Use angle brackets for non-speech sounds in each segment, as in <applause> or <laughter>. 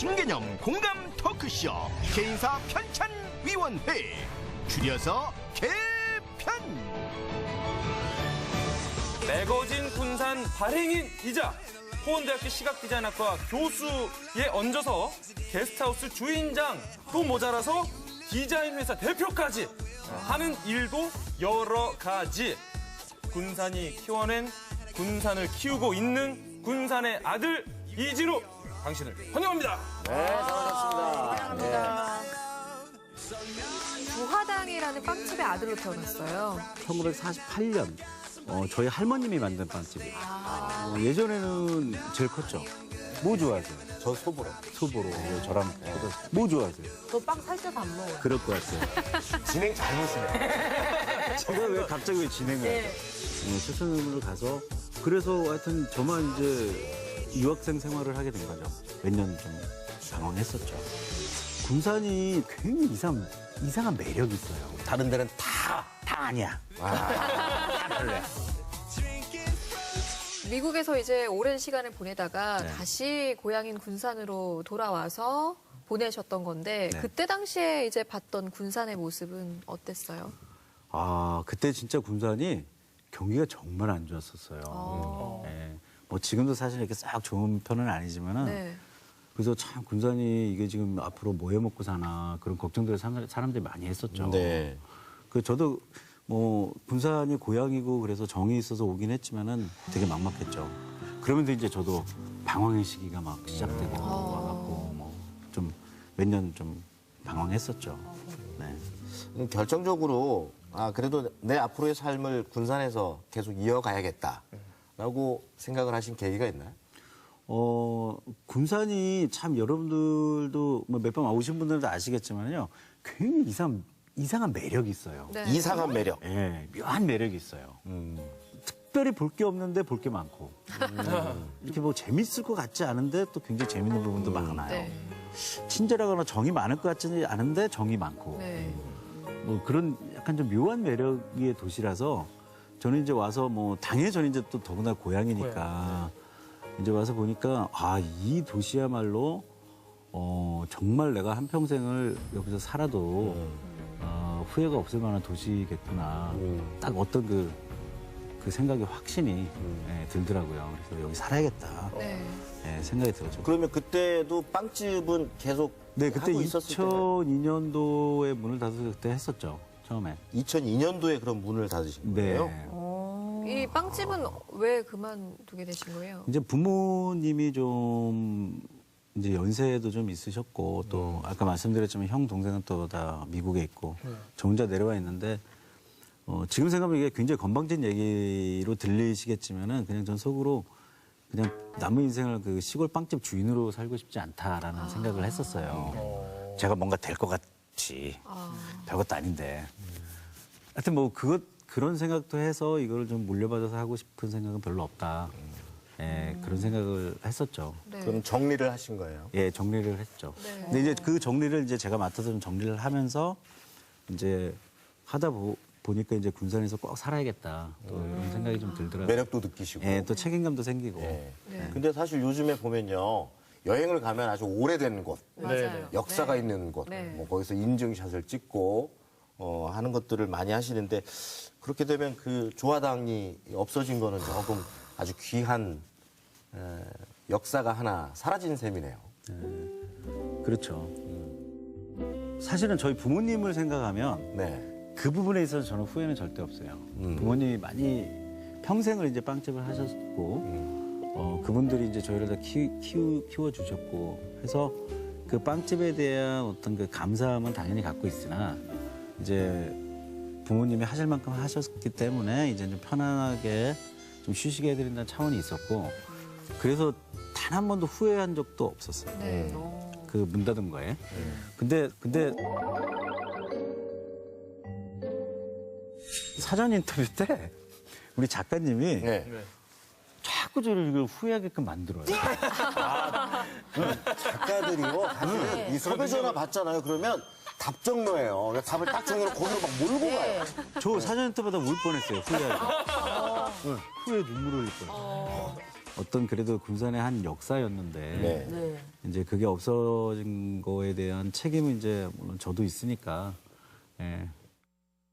신개념 공감 토크쇼 개인사 편찬위원회. 줄여서 개편. 매거진 군산 발행인이자. 호원대학교 시각디자인학과 교수에 얹어서 게스트하우스 주인장도 모자라서 디자인 회사 대표까지 하는 일도 여러 가지. 군산이 키워낸 군산을 키우고 있는 군산의 아들 이진우 당신을 환영합니다. 부화당이라는 빵집의 아들로 태어났어요. 1948년 어, 저희 할머님이 만든 빵집이에요. 어, 예전에는 제일 컸죠. 뭐 좋아하세요? 저 소보로. 소보로 저랑 저도 뭐 좋아하세요? 저빵 살쪄서 안 먹어요. 그럴 것 같아요. <laughs> 진행 잘 보시네. <laughs> 제가 왜 갑자기 왜 진행을 네. 어, 수선으로 가서 그래서 하여튼 저만 이제 유학생 생활을 하게 된 거죠. 몇 년좀 방황했었죠. 군산이 굉장히 이상, 이상한 매력이 있어요. 다른 데는 다. 다 아니야. 미국에서 이제 오랜 시간을 보내다가 네. 다시 고향인 군산으로 돌아와서 보내셨던 건데 네. 그때 당시에 이제 봤던 군산의 모습은 어땠어요? 아, 그때 진짜 군산이 경기가 정말 안 좋았었어요. 어. 예. 뭐 지금도 사실 이렇게 싹 좋은 편은 아니지만은 네. 그래서 참 군산이 이게 지금 앞으로 뭐 해 먹고 사나 그런 걱정들을 사- 사람들이 많이 했었죠. 네. 그 저도 뭐 군산이 고향이고 그래서 정이 있어서 오긴 했지만은 되게 막막했죠. 그러면서 이제 저도 방황의 시기가 막 시작되고 와갖고 뭐 좀 몇 년 좀 방황했었죠. 네. 음, 결정적으로 아 그래도 내 앞으로의 삶을 군산에서 계속 이어가야겠다 라고 생각을 하신 계기가 있나요? 어, 군산이 참 여러분들도 뭐 몇 번 오신 분들도 아시겠지만요. 굉장히 이상, 이상한 매력이 있어요. 네. 이상한 매력. 예, 묘한 매력이 있어요. 특별히 볼 게 없는데 볼 게 많고. 이렇게 뭐 재밌을 것 같지 않은데 또 굉장히 재밌는 부분도 많아요. 네. 친절하거나 정이 많을 것 같지 않은데 정이 많고. 네. 뭐 그런 약간 좀 묘한 매력의 도시라서 저는 이제 와서 뭐 당연히 저는 이제 또 더구나 고향이니까 이제 와서 보니까 아 이 도시야말로 어 정말 내가 한 평생을 여기서 살아도 어, 후회가 없을 만한 도시겠구나 딱 어떤 그 그 생각이 확신이 예, 들더라고요. 그래서 여기 살아야겠다 네. 예, 생각이 들었죠. 그러면 그때도 빵집은 계속 네, 그때 하고 있었을 때가요? 2002년도에 문을 닫아서 그때 했었죠. 처음에. 2002년도에 그런 문을 닫으신 거예요? 네. 이 빵집은 왜 그만두게 되신 거예요? 이제 부모님이 좀 이제 연세도 좀 있으셨고 또 아까 말씀드렸지만 형 동생은 또 다 미국에 있고 저 혼자 내려와 있는데 어, 지금 생각하면 이게 굉장히 건방진 얘기로 들리시겠지만은 그냥 전 속으로 그냥 남은 인생을 그 시골 빵집 주인으로 살고 싶지 않다라는 생각을 했었어요. 제가 뭔가 될 것 같 이 아, 별것도 아닌데. 하여튼 뭐 그것 그런 생각도 해서 이거를 좀 물려받아서 하고 싶은 생각은 별로 없다. 예, 그런 생각을 했었죠. 네. 그럼 정리를 하신 거예요? 예, 정리를 했죠. 네. 근데 이제 그 정리를 이제 제가 맡아서 좀 정리를 하면서 이제 하다 보, 보니까 이제 군산에서 꼭 살아야겠다. 또 이런 생각이 좀 들더라고요. 매력도 느끼시고. 예, 또 책임감도 생기고. 예. 네. 근데 사실 요즘에 보면요. 여행을 가면 아주 오래된 곳, 맞아요. 역사가 네. 있는 곳, 네. 뭐 거기서 인증샷을 찍고 어, 하는 것들을 많이 하시는데 그렇게 되면 그 조화당이 없어진 거는 조금 아주 귀한 에, 역사가 하나 사라진 셈이네요. 그렇죠. 사실은 저희 부모님을 생각하면 네. 그 부분에 있어서 저는 후회는 절대 없어요. 부모님이 많이 평생을 이제 빵집을 하셨고, 어, 그분들이 이제 저희를 다 키, 키우, 키워주셨고, 해서 그 빵집에 대한 어떤 그 감사함은 당연히 갖고 있으나, 이제 부모님이 하실 만큼 하셨기 때문에 이제 좀 편안하게 좀 쉬시게 해드린다는 차원이 있었고, 그래서 단 한 번도 후회한 적도 없었어요. 네. 어. 그문 닫은 거에. 근데 근데 사전 인터뷰 때 우리 작가님이 네. 자꾸 저를 후회하게끔 만들어요. 작가들이요. 사실은 이 섭외 전화 받잖아요. 그러면 답정로예요. 그래서 답을 딱 정해놓고 거기로 막 몰고 가요. 저 사전 인터뷰하다 울 뻔했어요. 후회하게. 후에 눈물을 흘릴 뻔했어요. 어떤 그래도 군산의 한 역사였는데 네. 네. 이제 그게 없어진 거에 대한 책임은 이제 물론 저도 있으니까 예.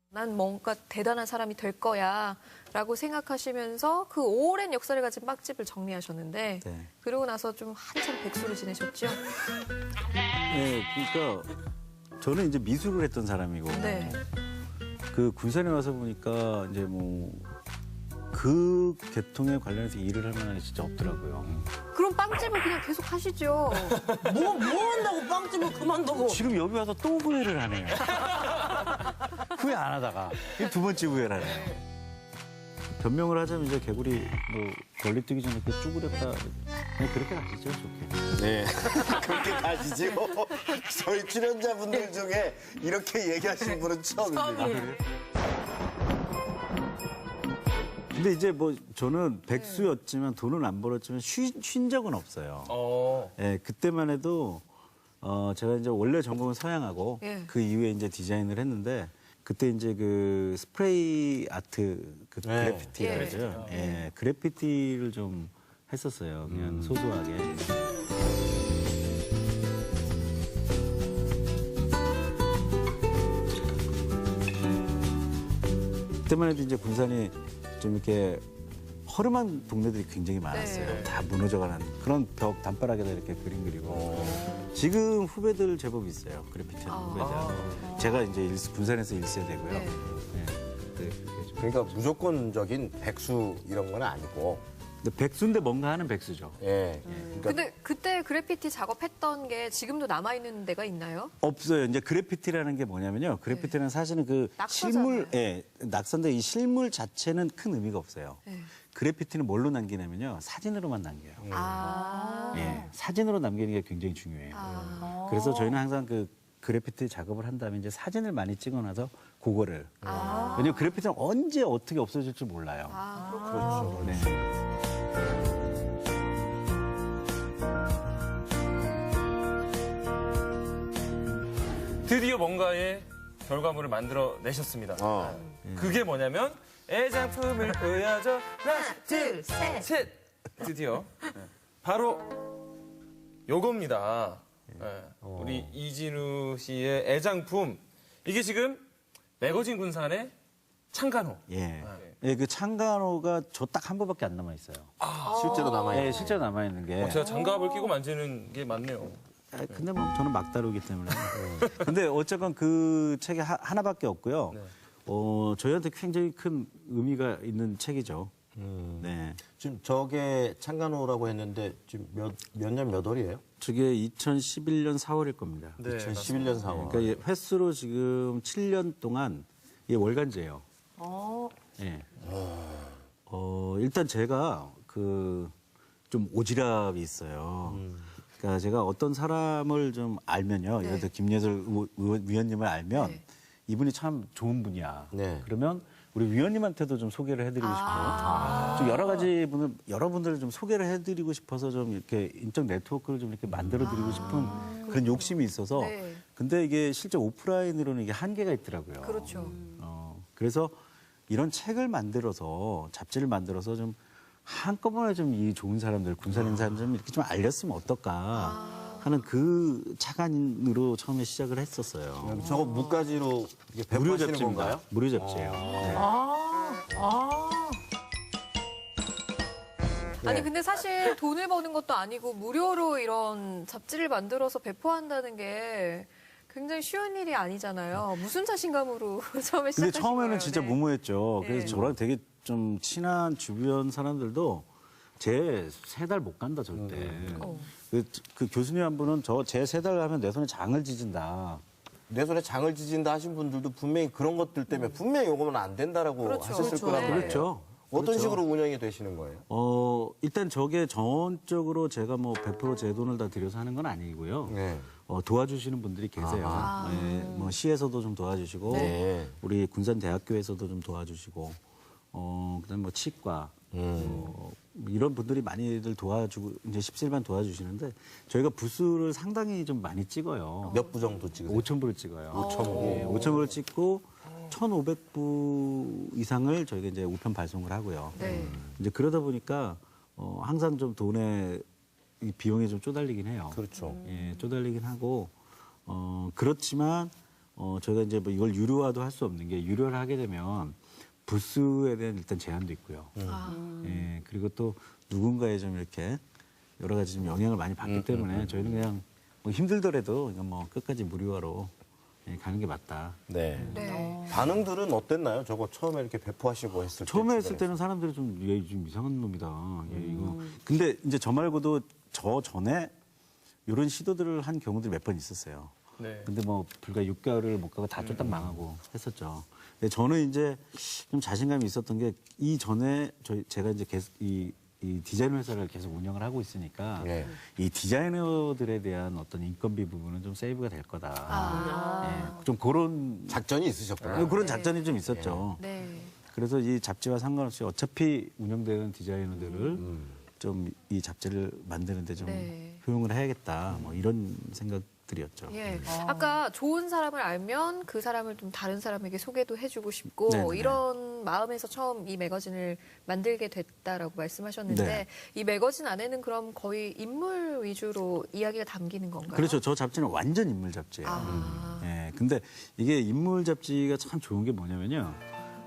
난 뭔가 대단한 사람이 될 거야 라고 생각하시면서 그 오랜 역사를 가진 빵집을 정리하셨는데 네. 그러고 나서 좀 한참 백수를 지내셨죠? 네, 그러니까 저는 이제 미술을 했던 사람이고 네. 그 군산에 와서 보니까 이제 뭐 그 계통에 관련해서 일을 할 만한 게 진짜 없더라고요. 그럼 빵집을 그냥 계속 하시죠. 뭐, 뭐 한다고 빵집을 그만두고. 지금 여기 와서 또 후회를 하네요. <laughs> 후회 안 하다가 이게 두 번째 후회를 하네요. 변명을 하자면 이제 개구리 뭐 멀리 뛰기 전에 이렇게 쭈그렸다 그냥 그렇게 가시죠 좋게. 네. <laughs> 그렇게 가시죠. 저희 출연자분들 중에 이렇게 얘기하신 분은 처음입니다. 근데 이제 뭐 저는 백수였지만 돈은 안 벌었지만 쉬, 쉰 적은 없어요. 어. 예, 그때만 해도 어 제가 이제 원래 전공은 서양하고 예. 그 이후에 이제 디자인을 했는데 그때 이제 그 스프레이 아트 그 네. 그래피티라 예. 그러죠. 예, 그래피티를 좀 했었어요. 그냥 소소하게. 그때만 해도 이제 군산이 좀 이렇게 허름한 동네들이 굉장히 많았어요. 네. 다 무너져가는 그런 벽 단바닥에다 이렇게 그림 그리고 지금 후배들 제법 있어요. 그래피티 하는 후배들. 제가 이제 일, 군산에서 일세대고요 네. 네. 그러니까 무조건적인 백수 이런 건 아니고, 근데 백수인데 뭔가 하는 백수죠. 예. 그러니까 근데 그때 그래피티 작업했던 게 지금도 남아 있는 데가 있나요? 없어요. 이제 그래피티라는 게 뭐냐면요. 그래피티는 사실은 그 낙서잖아요. 실물, 예, 낙서인데 이 실물 자체는 큰 의미가 없어요. 네. 그래피티는 뭘로 남기냐면요. 사진으로만 남겨요. 아. 예, 사진으로 남기는 게 굉장히 중요해요. 아. 그래서 저희는 항상 그 그래피티 작업을 한 다음에 이제 사진을 많이 찍어놔서 그거를. 왜냐면 그래피티는 언제 어떻게 없어질지 몰라요. 아, 그렇군요. 네. 드디어 뭔가의 결과물을 만들어 내셨습니다. 어. 그게 뭐냐면 애장품을 보여줘 하나 둘, 셋. 셋 드디어 네. 바로 요겁니다. 네. 우리 이진우 씨의 애장품 이게 지금 매거진 군산의 창간호. 예. 예, 그 창간호가 저 딱한 부밖에 안 남아 있어요. 실제로 남아 있는. 예, 실제로 남아 있는 게. 어, 제가 장갑을 끼고 만지는 게 맞네요. 아, 근데 뭐 저는 막다루기 때문에. <laughs> 근데 어쨌건 그 책이 하, 하나밖에 없고요. 네. 어, 저희한테 굉장히 큰 의미가 있는 책이죠. 음. 네. 지금 저게 창간호라고 했는데 지금 몇, 몇년 몇 월이에요? 저게 2011년 4월일 겁니다. 네, 2011년 4월. 그러니까 이 횟수로 지금 7년 동안 이게 월간제예요. 어. 예. 어, 일단 제가 그 좀 오지랖이 있어요. 그러니까 제가 어떤 사람을 좀 알면요. 예를 들어 김예슬 의원- 의원- 위원님을 알면 네. 이분이 참 좋은 분이야. 네. 그러면 우리 위원님한테도 좀 소개를 해드리고 아. 싶어요. 좀 여러 가지 분을 여러분들을 좀 소개를 해드리고 싶어서 좀 이렇게 인적 네트워크를 좀 이렇게 만들어드리고 싶은 그런 욕심이 있어서. 아. 네. 근데 이게 실제 오프라인으로는 이게 한계가 있더라고요. 그렇죠. 어, 그래서 이런 책을 만들어서 잡지를 만들어서 좀 한꺼번에 좀 이 좋은 사람들, 군산 인사를 좀 이렇게 좀 알렸으면 어떨까 하는 그 차관으로 처음에 시작을 했었어요. 저거 무가지로 이게 무료 배포하시는 잡지입니다. 건가요? 무료 잡지예요. 네. 아니 근데 사실 돈을 버는 것도 아니고 무료로 이런 잡지를 만들어서 배포한다는 게 굉장히 쉬운 일이 아니잖아요. 무슨 자신감으로 <laughs> 처음에 시작하신 근데 처음에는 거예요? 진짜 네. 무모했죠. 그래서 네. 저랑 되게 좀 친한 주변 사람들도 제 세 달 못 간다 절대. 어. 그, 그 교수님 한 분은 저 제 세 달 가면 내 손에 장을 찢은다. 내 손에 장을 찢은다 하신 분들도 분명히 그런 것들 때문에 분명히 요거는 안 된다라고 그렇죠. 하셨을 그렇죠. 거란 네. 말이에요. 그렇죠. 어떤 그렇죠. 식으로 운영이 되시는 거예요? 어, 일단 저게 전적으로 제가 뭐 100%제 돈을 다 들여서 하는 건 아니고요. 네. 어, 도와주시는 분들이 계세요. 네, 뭐 시에서도 좀 도와주시고, 네. 우리 군산대학교에서도 좀 도와주시고, 어, 그다음 뭐 치과, 어, 뭐 이런 분들이 많이들 도와주고 이제 십실반 도와주시는데 저희가 부스를 상당히 좀 많이 찍어요. 몇 부 정도 찍으세요? 5천 부를 찍어요. 5천 부. 예, 5천 부를 찍고 1,500부 이상을 저희가 이제 우편 발송을 하고요. 네. 이제 그러다 보니까 어, 항상 좀 돈에 이 비용이 좀 쪼달리긴 해요. 그렇죠. 예, 쪼달리긴 하고 어, 그렇지만 어, 저희가 이제 뭐 이걸 유료화도 할 수 없는 게 유료를 하게 되면 부수에 대한 일단 제한도 있고요. 아, 예, 그리고 또 누군가의 좀 이렇게 여러 가지 좀 영향을 많이 받기 때문에 저희는 그냥 뭐 힘들더라도 이건 뭐 끝까지 무료화로 예, 가는 게 맞다. 네. 네. 반응들은 어땠나요? 저거 처음에 이렇게 배포하시고 했을 때. 처음에 했을. 때는 사람들이 좀, 얘 좀 이상한 놈이다. 얘 이거. 근데 이제 저 말고도 저 전에 이런 시도들을 한 경우들이 몇 번 있었어요. 네. 근데 뭐 불과 6개월을 못 가고 다 쫄딱 망하고 했었죠. 근데 저는 이제 좀 자신감이 있었던 게 이 전에 저희 제가 이제 계속 이, 이 디자인 회사를 계속 운영을 하고 있으니까 네. 이 디자이너들에 대한 어떤 인건비 부분은 좀 세이브가 될 거다. 아. 예, 좀 그런 작전이 있으셨구나. 그런 작전이 좀 있었죠. 네. 그래서 이 잡지와 상관없이 어차피 운영되는 디자이너들을 좀이 잡지를 만드는데 좀 네. 효용을 해야겠다. 뭐 이런 생각 들이었죠. 예. 아까 좋은 사람을 알면 그 사람을 좀 다른 사람에게 소개도 해주고 싶고 네네. 이런 마음에서 처음 이 매거진을 만들게 됐다라고 말씀하셨는데 네. 이 매거진 안에는 그럼 거의 인물 위주로 이야기가 담기는 건가요? 그렇죠. 저 잡지는 완전 인물 잡지예요. 아. 예. 근데 이게 인물 잡지가 참 좋은 게 뭐냐면요.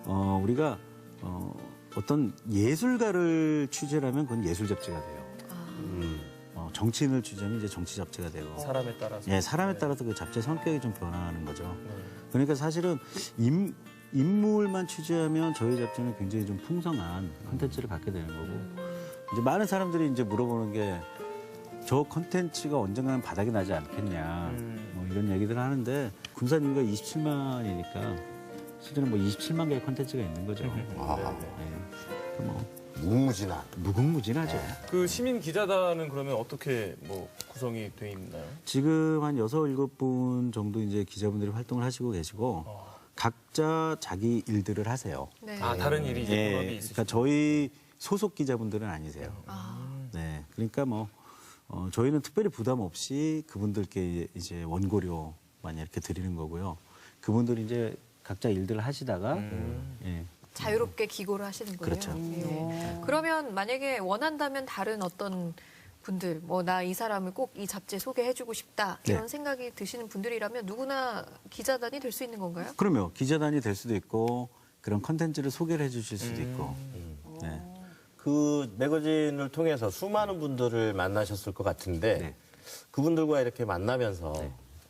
어, 우리가 어, 어떤 예술가를 취재하면 그건 예술 잡지가 돼요. 음. 어, 정치인을 취재하면 이제 정치 잡지가 되고. 사람에 따라서. 예, 사람에 따라서 그 잡지의 성격이 좀 변화하는 거죠. 네. 그러니까 사실은 인, 인물만 취재하면 저희 잡지는 굉장히 좀 풍성한 컨텐츠를 갖게 되는 거고 이제 많은 사람들이 이제 물어보는 게 저 컨텐츠가 언젠가는 바닥이 나지 않겠냐 음. 뭐 이런 얘기들을 하는데 군산 인구가 27만이니까 실제로 뭐 27만 개의 컨텐츠가 있는 거죠. 아, 예. 그뭐 무궁무진한. 무궁무진하죠. 그 시민 기자단은 그러면 어떻게 뭐 구성이 돼 있나요? 지금 한 여섯 일곱 분 정도 이제 기자분들이 활동을 하시고 계시고 각자 자기 일들을 하세요. 네. 아 다른 일이 이제 있으시죠. 그러니까 저희 소속 기자분들은 아니세요. 아. 네, 그러니까 뭐 어, 저희는 특별히 부담 없이 그분들께 이제 원고료만 이렇게 드리는 거고요. 그분들이 이제 각자 일들을 하시다가 예, 자유롭게 기고를 하시는 거예요. 그렇죠. 예. 그러면 만약에 원한다면 다른 어떤 분들, 뭐 나 이 사람을 꼭 이 잡지에 소개해주고 싶다 이런 네. 생각이 드시는 분들이라면 누구나 기자단이 될 수 있는 건가요? 그러면 기자단이 될 수도 있고 그런 컨텐츠를 소개를 해주실 수도 있고. 네. 그 매거진을 통해서 수많은 분들을 만나셨을 것 같은데 네. 그분들과 이렇게 만나면서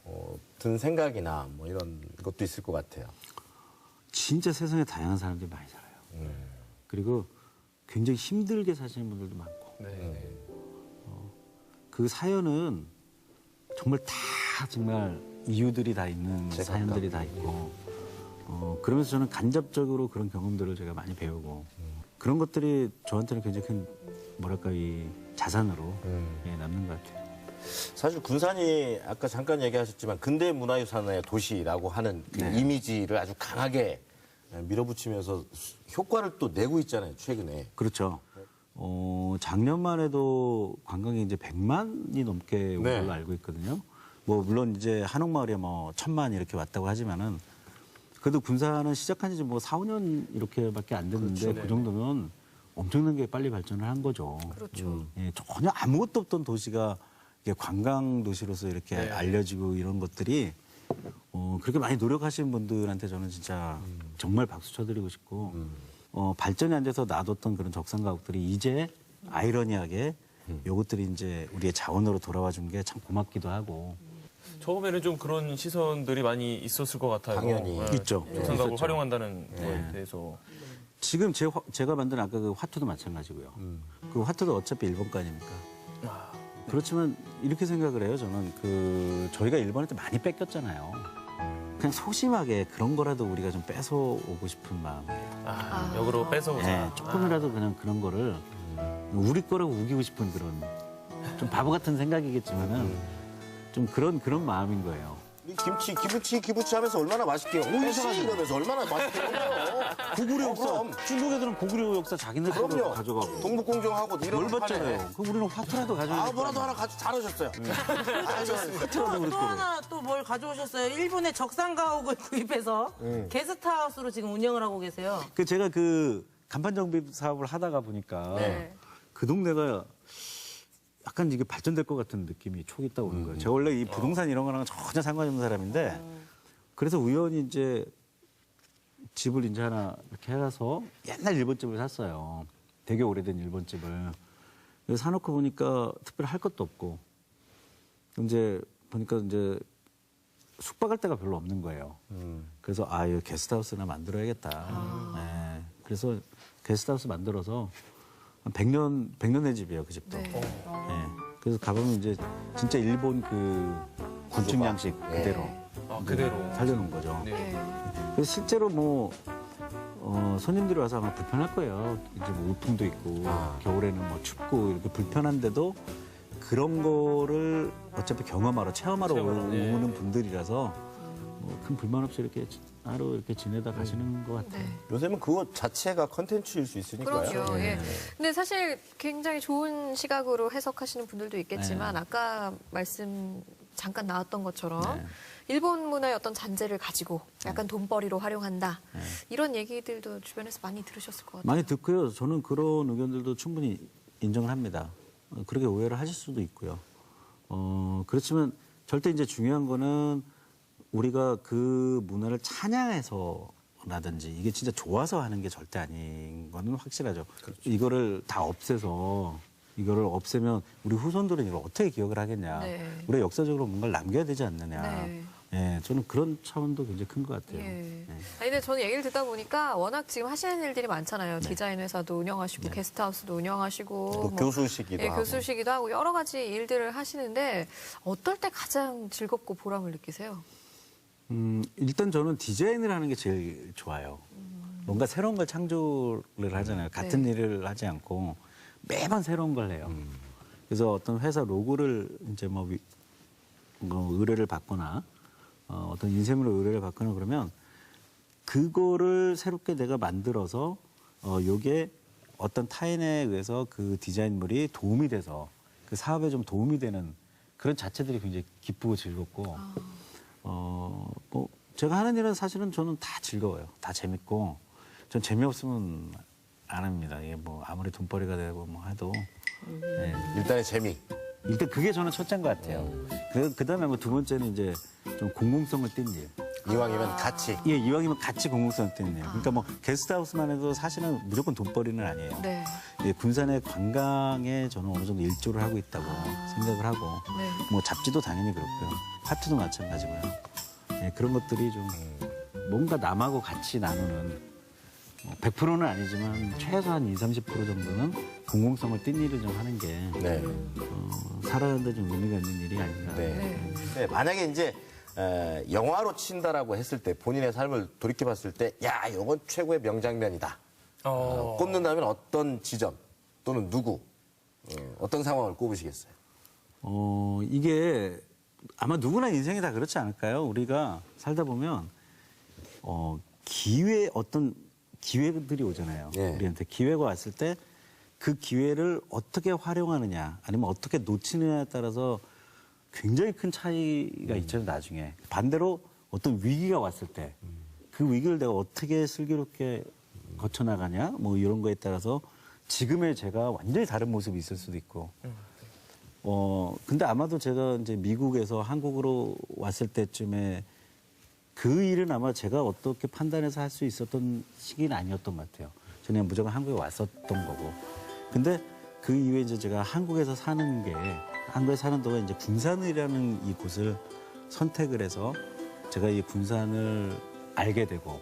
어, 든 생각이나 뭐 이런 것도 있을 것 같아요. 진짜 세상에 다양한 사람들이 많이 살아요. 그리고 굉장히 힘들게 사시는 분들도 많고. 네. 그 사연은 정말 다 정말 이유들이 다 있는. 사연들이 다 있고 어, 그러면서 저는 간접적으로 그런 경험들을 제가 많이 배우고 그런 것들이 저한테는 굉장히 큰 뭐랄까 이 자산으로 음. 예, 남는 것 같아요. 사실 군산이 아까 잠깐 얘기하셨지만 근대 문화유산의 도시라고 하는 그 네. 이미지를 아주 강하게 밀어붙이면서 효과를 또 내고 있잖아요 최근에. 그렇죠. 어, 작년만 해도 관광이 이제 100만이 넘게 온 네. 걸로 알고 있거든요. 뭐 물론 이제 한옥마을에 뭐 천만 이렇게 왔다고 하지만은 그래도 군산은 시작한 지 뭐 4, 5년 이렇게밖에 안 됐는데 그렇죠. 그 정도면 엄청난 게 빨리 발전을 한 거죠. 그렇죠. 예, 전혀 아무것도 없던 도시가 관광 도시로서 이렇게 네. 알려지고 이런 것들이 어, 그렇게 많이 노력하시는 분들한테 저는 진짜 정말 박수 쳐드리고 싶고 어, 발전이 안 돼서 놔뒀던 그런 적산 가옥들이 이제 아이러니하게 요것들이 이제 우리의 자원으로 돌아와 준 게 참 고맙기도 하고 처음에는 좀 그런 시선들이 많이 있었을 것 같아요. 당연히. 있죠. 적산각을 있었죠. 활용한다는 거에 대해서. 지금 제, 화- 제가 만든 아까 그 화투도 마찬가지고요. 그 화투도 어차피 일본 거 아닙니까? 그렇지만 이렇게 생각을 해요. 저는 그 저희가 일본한테 많이 뺏겼잖아요. 그냥 소심하게 그런 거라도 우리가 좀 뺏어오고 싶은 마음이에요. 아, 역으로 뺏어오자. 예, 조금이라도 그냥 그런 거를 우리 거라고 우기고 싶은 그런 좀 바보 같은 생각이겠지만은 좀 그런 그런 마음인 거예요. 이 김치, 기부치, 기부치 하면서 얼마나 맛있게, 오이씨 이러면서 얼마나 맛있게 먹어요. 고구려 어, 역사. 그럼. 중국 애들은 고구려 역사 자기네 거로 그럼요. 가져가고. 동북공정하고 이런 거 파네. 열받잖아요. 그 우리는 화투라도 가져가. 아, 뭐라도 하나 가져 잘하셨어요. 아주 화투라도 또 그랬고. 하나 또 뭘 가져오셨어요? 일본의 적산가옥을 <laughs> 구입해서 게스트하우스로 지금 운영을 하고 계세요. 그 제가 그 간판 정비 사업을 하다가 보니까 네. 그 동네가 약간 이게 발전될 것 같은 느낌이 촉 있다 오는 거예요. 제가 원래 이 부동산 이런 거랑 전혀 상관이 없는 사람인데 그래서 우연히 이제 집을 이제 하나 이렇게 해서 옛날 일본집을 샀어요. 되게 오래된 일본집을. 사놓고 보니까 특별히 할 것도 없고 이제 보니까 이제 숙박할 데가 별로 없는 거예요. 그래서 아, 이거 게스트하우스나 만들어야겠다. 네. 그래서 게스트하우스 만들어서 한 100년, 100년의 집이에요, 그 집도. 네. 네. 그래서 가보면 이제 진짜 일본 그 곤충 양식 그대로 아, 그대로. 살려놓은 거죠. 네. 그래서 실제로 뭐 어, 손님들이 와서 아마 불편할 거예요. 이제 뭐 우통도 있고 겨울에는 뭐 춥고 이렇게 불편한데도 그런 거를 어차피 경험하러 체험하러 체험하러, 예. 오는 분들이라서 뭐 큰 불만 없이 이렇게 하루 이렇게 지내다 가시는 것 같아요. 네. 요새는 그거 자체가 컨텐츠일 수 있으니까요. 그럼요. 예. 근데 사실 굉장히 좋은 시각으로 해석하시는 분들도 있겠지만 네. 아까 말씀 잠깐 나왔던 것처럼 네. 일본 문화의 어떤 잔재를 가지고 약간 돈벌이로 활용한다. 이런 얘기들도 주변에서 많이 들으셨을 것 같아요. 많이 듣고요. 저는 그런 의견들도 충분히 인정을 합니다. 어, 그렇게 오해를 하실 수도 있고요. 어, 그렇지만 절대 이제 중요한 거는 우리가 그 문화를 찬양해서라든지 이게 진짜 좋아서 하는 게 절대 아닌 거는 확실하죠. 이거를 다 없애서 이거를 없애면 우리 후손들은 이걸 어떻게 기억을 하겠냐. 네. 우리가 역사적으로 뭔가를 남겨야 되지 않느냐. 네. 예, 저는 그런 차원도 굉장히 큰 것 같아요. 예. 네. 아니, 근데 저는 얘기를 듣다 보니까 워낙 지금 하시는 일들이 많잖아요. 디자인 회사도 운영하시고 게스트하우스도 운영하시고 뭐 교수시기도 예, 하고. 교수시기도 하고 여러 가지 일들을 하시는데 어떨 때 가장 즐겁고 보람을 느끼세요? 음, 일단 저는 디자인을 하는 게 제일 좋아요. 뭔가 새로운 걸 창조를 하잖아요. 같은 네. 일을 하지 않고 매번 새로운 걸 해요. 그래서 어떤 회사 로고를 이제 뭐, 위- 뭐 의뢰를 받거나 어, 어떤 인쇄물을 의뢰를 받거나 그러면 그거를 새롭게 내가 만들어서 어, 요게 어떤 타인에 의해서 그 디자인물이 도움이 돼서 그 사업에 좀 도움이 되는 그런 자체들이 굉장히 기쁘고 즐겁고 어, 뭐, 제가 하는 일은 사실은 저는 다 즐거워요. 다 재밌고, 전 재미없으면 안 합니다. 이게 뭐, 아무리 돈벌이가 되고 뭐 해도. 예. 일단의 재미. 일단 그게 저는 첫째인 것 같아요. 그, 그 다음에 뭐 두 번째는 이제 좀 공공성을 띈 일. 이왕이면 같이. 예, 이왕이면 같이 공공성을 띈 일. 그러니까 뭐, 게스트하우스만 해도 사실은 무조건 돈벌이는 아니에요. 네. 예, 군산의 관광에 저는 어느 정도 일조를 하고 있다고 생각을 하고 네. 뭐 잡지도 당연히 그렇고요 파트도 마찬가지고요 예, 그런 것들이 좀 뭔가 남하고 같이 나누는 뭐 100%는 아니지만 최소한 20, 30% 정도는 공공성을 띈 일을 좀 하는 게 네. 어, 살아가는 데 좀 의미가 있는 일이 아닌가 네. 네, 만약에 이제 에, 영화로 친다라고 했을 때 본인의 삶을 돌이켜봤을 때, 야, 이건 최고의 명장면이다. 어. 꼽는다면 어떤 지점 또는 누구, 어, 어떤 상황을 꼽으시겠어요? 어, 이게 아마 누구나 인생이 다 그렇지 않을까요? 우리가 살다 보면 어, 기회 어떤 기회들이 오잖아요. 예. 우리한테 기회가 왔을 때 그 기회를 어떻게 활용하느냐 아니면 어떻게 놓치느냐에 따라서 굉장히 큰 차이가 있잖아요, 나중에. 반대로 어떤 위기가 왔을 때 그 위기를 내가 어떻게 슬기롭게 거쳐나가냐 뭐 이런 거에 따라서 지금의 제가 완전히 다른 모습이 있을 수도 있고 어, 근데 아마도 제가 이제 미국에서 한국으로 왔을 때쯤에 그 일은 아마 제가 어떻게 판단해서 할 수 있었던 시기는 아니었던 것 같아요. 저는 무조건 한국에 왔었던 거고. 근데 그 이후에 이제 제가 한국에서 사는 게, 한국에 사는 동안 이제 군산이라는 이 곳을 선택을 해서 제가 이 군산을 알게 되고,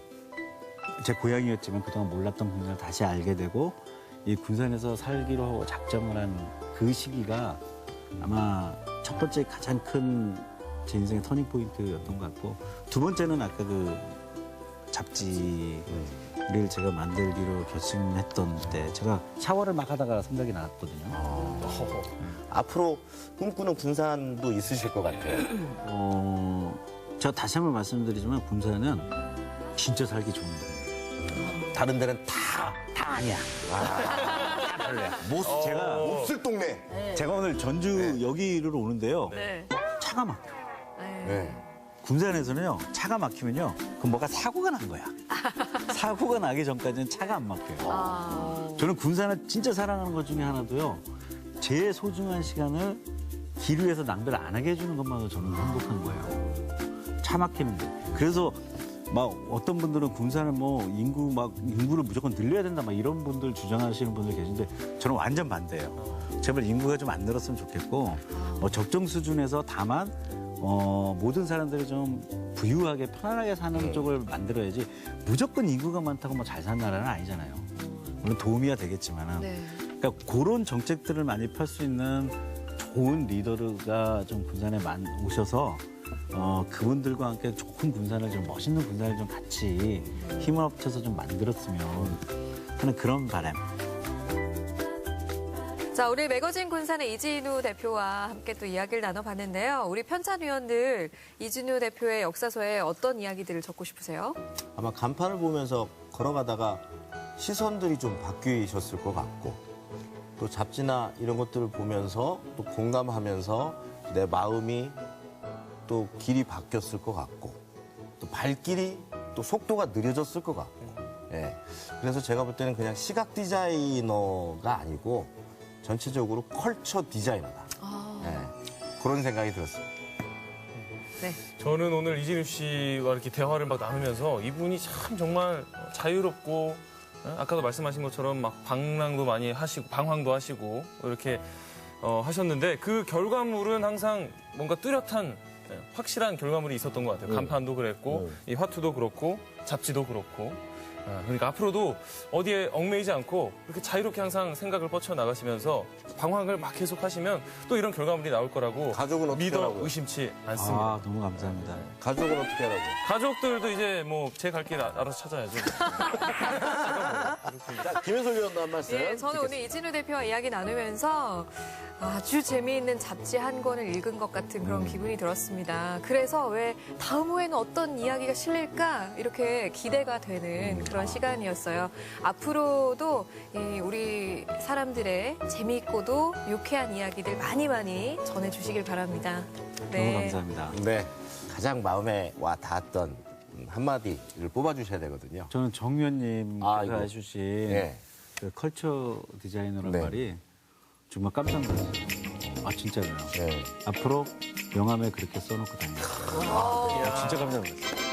제 고향이었지만 그동안 몰랐던 군산을 다시 알게 되고, 이 군산에서 살기로 하고 작정을 한 그 시기가 아마 첫 번째 가장 큰 제 인생의 터닝 포인트였던 것 같고 두 번째는 아까 그 잡지 를 제가 만들기로 결심했던 때 제가 샤워를 막 하다가 생각이 나왔거든요. 앞으로 꿈꾸는 군산도 있으실 것 같아요. 어, 제가 다시 한번 말씀드리지만 군산은 진짜 살기 좋은 동네. 다른 데는 다 다 아니야. 다 별로야. 못, 제가 몹쓸 동네. 제가 오늘 전주 여기로 오는데요. 네. 차가 막혀. 네. 네. 군산에서는요 차가 막히면요 그 뭐가 사고가 난 거야. <laughs> 사고가 나기 전까지는 차가 안 막혀요. 아, 저는 군산을 진짜 사랑하는 것 중에 하나도요 제 소중한 시간을 길 위에서 낭비를 안 하게 해주는 것만으로 저는 행복한 거예요. 차 막히는데 그래서 막 어떤 분들은 군산을 뭐 인구 막 인구를 무조건 늘려야 된다 막 이런 분들 주장하시는 분들 계신데 저는 완전 반대예요. 제발 인구가 좀 안 늘었으면 좋겠고 뭐 적정 수준에서 다만 어, 모든 사람들이 좀 부유하게 편안하게 사는 쪽을 만들어야지 무조건 인구가 많다고 뭐 잘 사는 나라는 아니잖아요. 물론 도움이야 되겠지만은 네. 그러니까 그런 정책들을 많이 펼 수 있는 좋은 리더가 좀 군산에 많 오셔서 어, 그분들과 함께 좋은 군산을 좀 멋있는 군산을 좀 같이 힘을 합쳐서 좀 만들었으면 하는 그런 바람. 자, 우리 매거진 군산의 이진우 대표와 함께 또 이야기를 나눠봤는데요. 우리 편찬위원들 이진우 대표의 역사서에 어떤 이야기들을 적고 싶으세요? 아마 간판을 보면서 걸어가다가 시선들이 좀 바뀌셨을 것 같고 또 잡지나 이런 것들을 보면서 또 공감하면서 내 마음이 또 길이 바뀌었을 것 같고 또 발길이 또 속도가 느려졌을 것 같고 예. 그래서 제가 볼 때는 그냥 시각 디자이너가 아니고 전체적으로 컬처 디자이너다 예. 그런 생각이 들었습니다. 네. 저는 오늘 이진우 씨와 이렇게 대화를 막 나누면서 이분이 참 정말 자유롭고 어, 아까도 말씀하신 것처럼 막 방랑도 많이 하시고 방황도 하시고 이렇게 어, 하셨는데 그 결과물은 항상 뭔가 뚜렷한 예, 확실한 결과물이 있었던 것 같아요. 간판도 그랬고 이 화투도 그렇고 잡지도 그렇고 아, 그러니까 앞으로도 어디에 얽매이지 않고 이렇게 자유롭게 항상 생각을 뻗쳐 나가시면서 방황을 막 계속 하시면 또 이런 결과물이 나올 거라고 가족은 어떻게 믿어 하라고요? 의심치 않습니다. 아 너무 감사합니다. 가족은 어떻게 하라고? 가족들도 이제 뭐 제 갈 길 알아서 찾아야죠. 자, 김현솔 위원도 한 말씀. 예, 저는 오늘 이진우 대표와 이야기 나누면서 아주 재미있는 잡지 한 권을 읽은 것 같은 그런 기분이 들었습니다. 그래서 왜 다음 후에는 어떤 이야기가 실릴까 이렇게 기대가 되는 그런 시간이었어요. 앞으로도 이 우리 사람들의 재미있고도 유쾌한 이야기들 많이 많이 전해주시길 바랍니다. 너무 감사합니다. 네. 가장 마음에 와 닿았던 한마디를 뽑아주셔야 되거든요. 저는 정 의원님께서 아. 해주신 예. 그 컬처 디자이너라는 네. 말이 정말 깜짝 놀랐어요. 아 진짜로요. 네. 앞으로 명함에 그렇게 써놓고 다녀요. 진짜 깜짝 놀랐어요.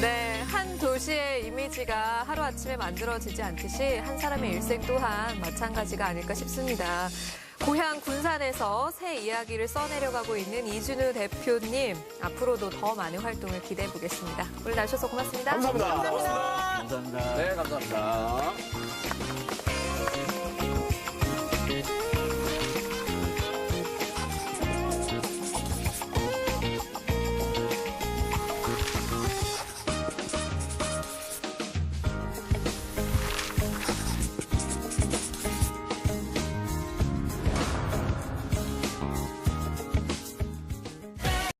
네, 한 도시의 이미지가 하루아침에 만들어지지 않듯이 한 사람의 일생 또한 마찬가지가 아닐까 싶습니다. 고향 군산에서 새 이야기를 써내려가고 있는 이준우 대표님, 앞으로도 더 많은 활동을 기대해 보겠습니다. 오늘 나오셔서 고맙습니다. 감사합니다. 감사합니다. 네, 감사합니다.